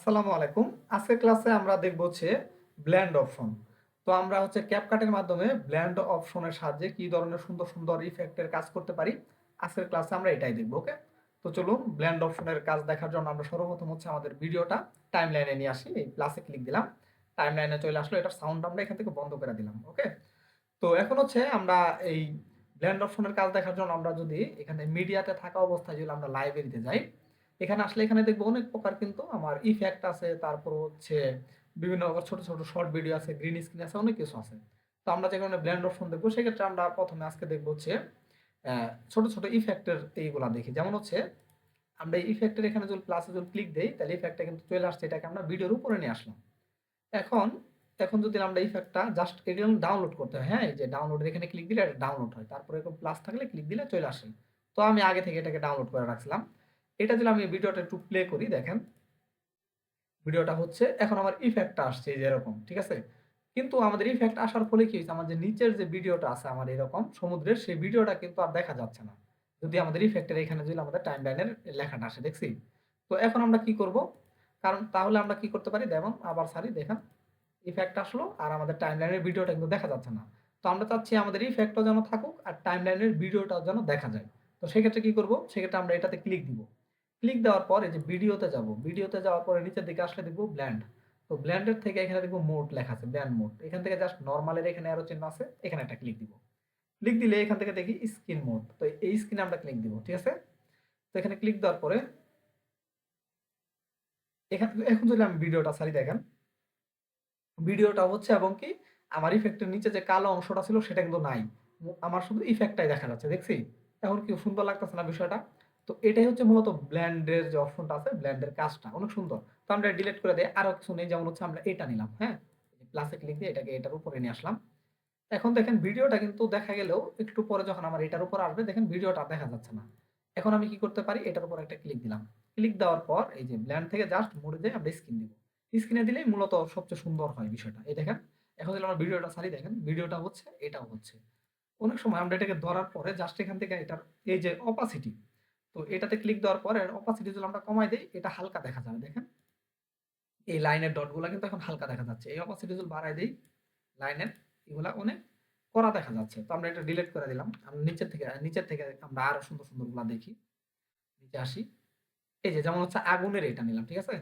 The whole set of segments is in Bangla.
আসসালামু আলাইকুম। আজকের ক্লাসে আমরা দেখব হচ্ছে ব্ল্যান্ড অপশন তো আমরা হচ্ছে ক্যাপকাটের মাধ্যমে ব্ল্যান্ড অপশনের সাহায্যে কি ধরনের সুন্দর সুন্দর ইফেক্টের কাজ করতে পারি, আজকের ক্লাসে আমরা এটাই দেখব ওকে তো চলুন ব্ল্যান্ড অপশনের কাজ দেখার জন্য আমরা সর্বপ্রথম হচ্ছে আমাদের ভিডিওটা টাইম লাইনে নিয়ে আসি, এই প্লাসে ক্লিক দিলাম টাইম লাইনে চলে আসলো, এটার সাউন্ড আমরা এখান থেকে বন্ধ করে দিলাম ওকে তো এখন হচ্ছে আমরা এই ব্ল্যান্ড অপশনের কাজ দেখার জন্য আমরা যদি এখানে মিডিয়াতে থাকা অবস্থায় যদি আমরা লাইব্রেরিতে যাই এখানে আসলে এখানে দেখব অনেক প্রকার কিন্তু আমার ইফেক্ট আছে, তারপর হচ্ছে বিভিন্ন ছোট ছোট শর্ট ভিডিও আছে গ্রিন স্ক্রিন আছে, অনেক কিছু আছে। তো আমরা যে কারণে ব্ল্যান্ড অপশন দেখব, সেক্ষেত্রে আমরা প্রথমে আজকে দেখব হচ্ছে ছোট ছোট ইফেক্টের এইগুলা দেখি। যেমন হচ্ছে, আমরা ইফেক্টের এখানে যদি প্লাসে যদি ক্লিক দেই, তাহলে ইফেক্টটা কিন্তু চলে আসছে, এটাকে আমরা ভিডিওর উপরে নিয়ে আসলাম। এখন এখন যদি আমরা ইফেক্টটা জাস্ট এটা ডাউনলোড করতে হয় হ্যাঁ যে ডাউনলোডের এখানে ক্লিক দিলে এটা ডাউনলোড হয়, তারপরে প্লাস থাকলে ক্লিক দিলে চলে আসে। তো আমি আগে থেকে এটাকে ডাউনলোড করে রাখছিলাম। এটা যদি আমি ভিডিওটা একটু প্লে করি, দেখেন। ভিডিওটা হচ্ছে, এখন আমার ইফেক্টটা আসছে এরকম, ঠিক আছে? কিন্তু আমাদের ইফেক্ট আসার ফলে কি হয়েছে? আমার যে নিচের যে ভিডিওটা আছে আমার এরকম, সমুদ্রের, সেই ভিডিওটা কিন্তু আর দেখা যাচ্ছে না। যদি আমাদের ইফেক্টের এখানে যদি আমাদের টাইম লাইনের লেখাটা আসে, দেখছি? তো এখন আমরা কি করব? কারণ তাহলে আমরা কি করতে পারি? যেমন আবার সারি, দেখেন। ইফেক্ট আসলো, আর আমাদের টাইম লাইনের ভিডিওটা কিন্তু দেখা যাচ্ছে না। তো আমরা চাচ্ছি আমাদের ইফেক্টও যেন থাকুক, আর টাইম লাইনের ভিডিওটাও যেন দেখা যায়। তো সেক্ষেত্রে কি করব? সেক্ষেত্রে আমরা এটাতে ক্লিক দিব। ক্লিক দেওয়ার পর এই যে ভিডিওতে যাব, ভিডিওতে যাওয়ার পরে নিচের দিকে আসলে দেখব ব্ল্যান্ড তো ব্ল্যান্ডের থেকে এখানে দেখব মোড লেখা আছে ব্ল্যান্ড মোড এখান থেকে জাস্ট নর্মালের এখানে আরও চিহ্ন আছে, এখানে একটা ক্লিক দিব। ক্লিক দিলে এখান থেকে দেখি স্ক্রিন মোড তো এই স্ক্রিনে আমরা ক্লিক দিব, ঠিক আছে? তো এখানে ক্লিক দেওয়ার পরে এখান, এখন যদি আমি ভিডিওটা সারি দেখেন, ভিডিওটা হচ্ছে এবং কি আমার ইফেক্টের নিচে যে কালো অংশটা ছিল সেটা কিন্তু নাই। আমার শুধু ইফেক্টটাই দেখা যাচ্ছে, দেখছি? এখন কি সুন্দর লাগতেছে না বিষয়টা? তো এটাই হচ্ছে মূলত ব্ল্যান্ডের যে অপশনটা আছে, ব্ল্যান্ডের কাজটা। অনেক সুন্দর। তো আমরা ডিলিট করে দিই আরও কিছু নেই, যেমন হচ্ছে আমরা এটা নিলাম হ্যাঁ? প্লাসে ক্লিক দিয়ে এটাকে এটার উপরে নিয়ে আসলাম। এখন দেখেন ভিডিওটা কিন্তু দেখা গেলেও একটু পরে যখন আমার এটার উপর আসবে, দেখেন ভিডিওটা দেখা যাচ্ছে না। এখন আমি কি করতে পারি? এটার উপর একটা ক্লিক দিলাম। ক্লিক দেওয়ার পর এই যে ব্ল্যান্ড থেকে জাস্ট মুড়ে দিয়ে আমরা স্ক্রিন দিব। স্ক্রিনে দিলেই মূলত সবচেয়ে সুন্দর হয় বিষয়টা। এই দেখেন, এখন দিলে আমরা ভিডিওটা সারি দেখেন ভিডিওটা হচ্ছে, এটাও হচ্ছে। অনেক সময় আমরা এটাকে ধরার পরে জাস্ট এখান থেকে এটার এই যে অপাসিটি তো এটাতে ক্লিক দেওয়ার পরে অপাসিটি যদি আমরা কমাই দিই, এটা হালকা দেখা যাবে, দেখেন। এই লাইনের ডটগুলো কিন্তু এখন হালকা দেখা যাচ্ছে। এই অপাসিটি যদি বাড়াই দিই, লাইনের এগুলা অনেক করা দেখা যাচ্ছে। তো আমরা এটা ডিলিট করে দিলাম। আমরা নিচের থেকে নিচের থেকে আমরা আরও সুন্দর সুন্দরগুলা দেখি। নিচে আসি। এই যে যেমন হচ্ছে আগুনের এটা নিলাম, ঠিক আছে?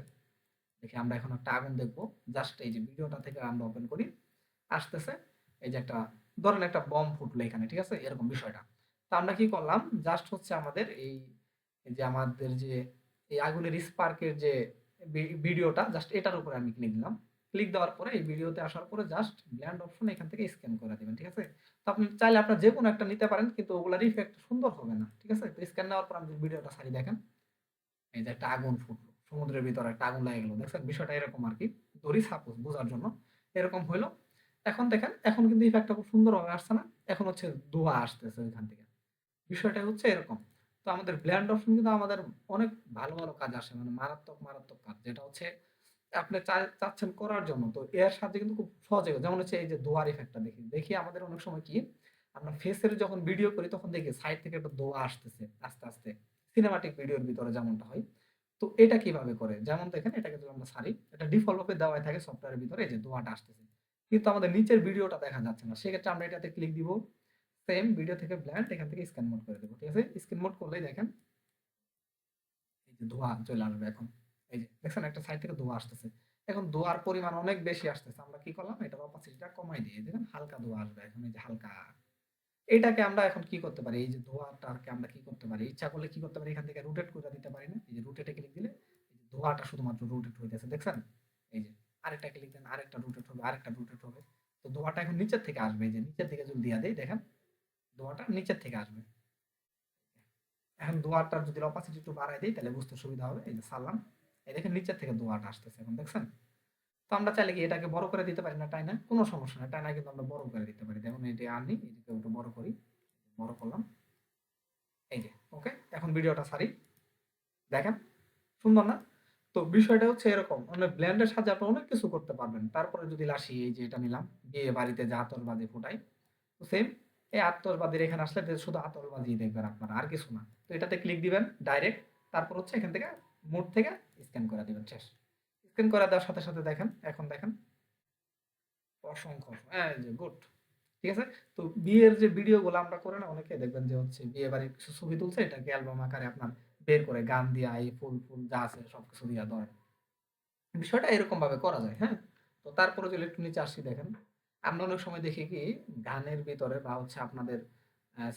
দেখি আমরা এখন একটা আগুন দেখব। জাস্ট এই যে ভিডিওটা থেকে আমরা ওপেন করি। আসতেছে। এই যে একটা, ধরেন একটা বম ফুটলো এখানে, ঠিক আছে? এরকম বিষয়টা। তো আমরা কি করলাম? জাস্ট হচ্ছে আমাদের এই যে আমাদের যে, এই আগুনের স্পার্কের যে ভিডিওটা জাস্ট এটার উপরে আমি ক্লিক দিলাম। ক্লিক দেওয়ার পরে এই ভিডিওতে আসার পরে জাস্ট ব্ল্যান্ড অপশন এখান থেকে স্ক্যান করে দিবেন, ঠিক আছে? তো আপনি চাইলে আপনার যে কোনো একটা নিতে পারেন, কিন্তু ওগুলার ইফেক্ট সুন্দর হবে না, ঠিক আছে? তো স্ক্যান নেওয়ার পর আপনি ভিডিওটা সারি দেখেন, এই যে একটা আগুন ফুটলো, সমুদ্রের ভিতরে একটা আগুন লাগে গেলো, দেখছেন? বিষয়টা এরকম আর কি। ধরি সাপোজ বোঝার জন্য এরকম হইল। এখন দেখেন, এখন কিন্তু ইফেক্টটা খুব সুন্দরভাবে আসছে না, এখন হচ্ছে ধোঁয়া আসতেছে ওইখান থেকে। বিষয়টা হচ্ছে এরকম। তো আমাদের ব্ল্যান্ড অপশন কিন্তু আমাদের অনেক ভালো ভালো কাজ আসে মানে মারাত্মক মারাত্মক কাজ, যেটা হচ্ছে আপনি চাচ্ছেন করার জন্য। তো এর সাথে কিন্তু খুব সহজে যেমন হচ্ছে এই যে দোয়ার ইফেক্টটা দেখি দেখি আমাদের অনেক সময় কি, আমরা ফেসের যখন ভিডিও করি, তখন দেখি সাইড থেকে একটা দোয়া আসতেছে আস্তে আস্তে সিনেমাটিক ভিডিওর ভিতরে যেমনটা হয়। তো এটা কীভাবে করে? যেমন দেখেন, এটাকে যদি আমরা সারি এটা ডিফল্ট ভাবে দেওয়াই থাকে সফটওয়্যারের ভিতরে, এই যে দোয়াটা আসতেছে। কিন্তু আমাদের নিচের ভিডিওটা দেখা যাচ্ছে না। সেক্ষেত্রে আমরা এটাতে ক্লিক দিব। সেম ভিডিও থেকে ব্ল্যান্ড এখান থেকে স্ক্যান মোড করে দেবো, ঠিক আছে? স্ক্যান মোড করলেই দেখেন, এই যে ধোঁয়া চলে আসবে এখন। এই যে দেখছেন, একটা সাইড থেকে ধোঁয়া আসতেছে। এখন ধোঁয়ার পরিমাণ অনেক বেশি আসতেছে, আমরা কি করলাম? এটার অপাসিটিটা কমাই দিয়ে দেখেন হালকা ধোঁয়া আসবে এখন, এই যে হালকা। এটাকে আমরা এখন কি করতে পারি? এই যে ধোঁয়াটাকে আমরা কি করতে পারি? ইচ্ছা করলে কি করতে পারি? এখান থেকে রোটেট করে দিতে পারি না। এই যে রোটেটে ক্লিক দিলে ধোঁয়াটা শুধুমাত্র রোটেট হইতেছে, দেখছেন? এই যে আরেকটা ক্লিক দেন, আরেকটা রোটেট হবে, আরেকটা রোটেট হবে। তো ধোঁয়াটা এখন নিচের থেকে আসবে, এই যে নিচের দিকে যদি দিয়া দেই, দেখেন ধোঁয়াটা নিচের থেকে আসবে। এখন ধোঁয়াটার যদি অপাসিটি একটু বাড়াই দিই, তাহলে বুঝতে সুবিধা হবে। এই যে সারলাম এই দেখেন নিচের থেকে ধোঁয়াটা আসতেছে এখন, দেখছেন? তো আমরা চাইলে কি এটাকে বড় করে দিতে পারি না টাইনা? কোনো সমস্যা না টাইনা কিন্তু আমরা বড় করে দিতে পারি। দেখুন এটি আনি এটাকে একটু বড় করি, বড় করলাম। এই যে ওকে এখন ভিডিওটা সারি। দেখেন, সুন্দর না? তো বিষয়টা হচ্ছে এরকম মানে ব্ল্যান্ডের সাথে আপনি অনেক কিছু করতে পারবেন। তারপরে যদি লাসি, এই যে এটা নিলাম, বিয়ে বাড়িতে যে বাজে ফুটাই তো সেম এই আতরবাজির এখানে আসলে শুধু আতরবাজি দেখবেন আপনারা, আর কিছু না। তো এটাতে ক্লিক দিবেন ডাইরেক্ট তারপর হচ্ছে এখান থেকে মোড থেকে স্ক্যান করে দিবেন, শেষ। স্ক্যান করে দেওয়ার সাথে সাথে দেখেন, এখন দেখেন, অসংখ্য। হ্যাঁ যে গুড ঠিক আছে? তো বিয়ের যে ভিডিওগুলো আমরা করে না, অনেকে দেখবেন যে হচ্ছে বিয়ে বাড়ির কিছু ছবি তুলছে, এটাকে অ্যালবাম আকারে আপনার বের করে গান দিয়া, এই ফুল ফুল যা আছে সব কিছু দিয়া ধরেন। বিষয়টা এরকম ভাবে করা যায় হ্যাঁ? তো তারপরে যদি একটু নিচে আসি, দেখেন। আমরা অনেক সময় দেখি কি, গানের ভিতরে বা হচ্ছে আপনাদের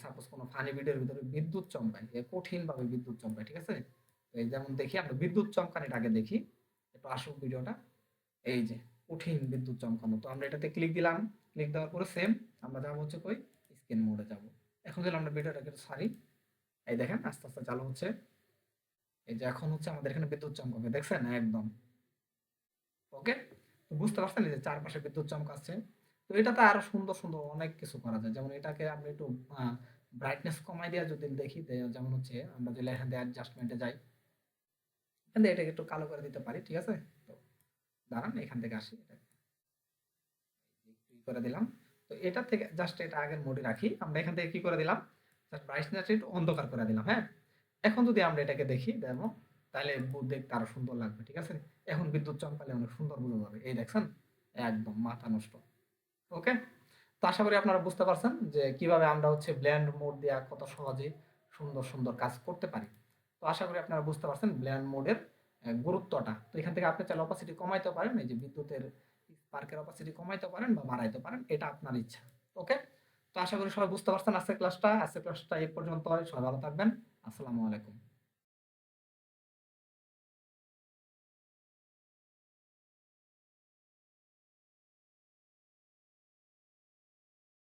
সাপোজ কোনো ফানি ভিডিওর ভিতরে বিদ্যুৎ চমকায়, এ কঠিন ভাবে বিদ্যুৎ চমকায়, ঠিক আছে? এই যেমন দেখি, আমরা বিদ্যুৎ চমকানিটা আগে দেখি, একটু আসুক ভিডিওটা। এই যে, কঠিন বিদ্যুৎ চমকানো, তো আমরা এটাতে ক্লিক দিলাম ক্লিক দেওয়ার পরে সেম আমরা যাব হচ্ছে কই? স্ক্রিন মোডে যাব। এখন যদি আমরা ভিডিওটাকে সারি এই দেখেন, আস্তে আস্তে চালু হচ্ছে। এই যে, এখন হচ্ছে আমাদের এখানে বিদ্যুৎ চমকাবে, দেখছেন? একদম। ওকে তো বুঝতে পারছেন যে, চারপাশে বিদ্যুৎ চমকাচ্ছে তো এটাতে আরও সুন্দর সুন্দর অনেক কিছু করা যায়। যেমন এটাকে আপনি একটু ব্রাইটনেস কমাই দিয়ে যদি দেখি যেমন হচ্ছে আমরা যদি এখান থেকে অ্যাডজাস্টমেন্টে যাই, এখান থেকে এটাকে একটু কালো করে দিতে পারি, ঠিক আছে? তো দাঁড়ান, এখান থেকে আসি করে দিলাম। তো এটা থেকে জাস্ট এটা আগের মোডে রাখি। আমরা এখান থেকে কি করে দিলাম? জাস্ট ব্রাইটনেস একটু অন্ধকার করে দিলাম হ্যাঁ? এখন যদি আমরা এটাকে দেখি দেখো তাহলে দেখতে আরও সুন্দর লাগবে, ঠিক আছে? এখন বিদ্যুৎ চমকালে অনেক সুন্দর বোঝা যাবে। এই দেখছেন? একদম মাথা নষ্ট। ওকে তো আশা করি আপনারা বুঝতে পারছেন যে কীভাবে আমরা হচ্ছে ব্ল্যান্ড মোড দেওয়া কত সহজে সুন্দর সুন্দর কাজ করতে পারি। তো আশা করি আপনারা বুঝতে পারছেন ব্ল্যান্ড মোডের গুরুত্বটা। তো এখান থেকে আপনি চাইলে অপাসিটি কমাইতে পারেন, এই যে বিদ্যুতের পার্কের অপাসিটি কমাইতে পারেন বা বাড়াইতে পারেন, এটা আপনার ইচ্ছা। ওকে তো আশা করি সবাই বুঝতে পারছেন আজকের ক্লাসটা আজকের ক্লাসটা এই পর্যন্ত সবাই ভালো থাকবেন। আসসালামু আলাইকুম।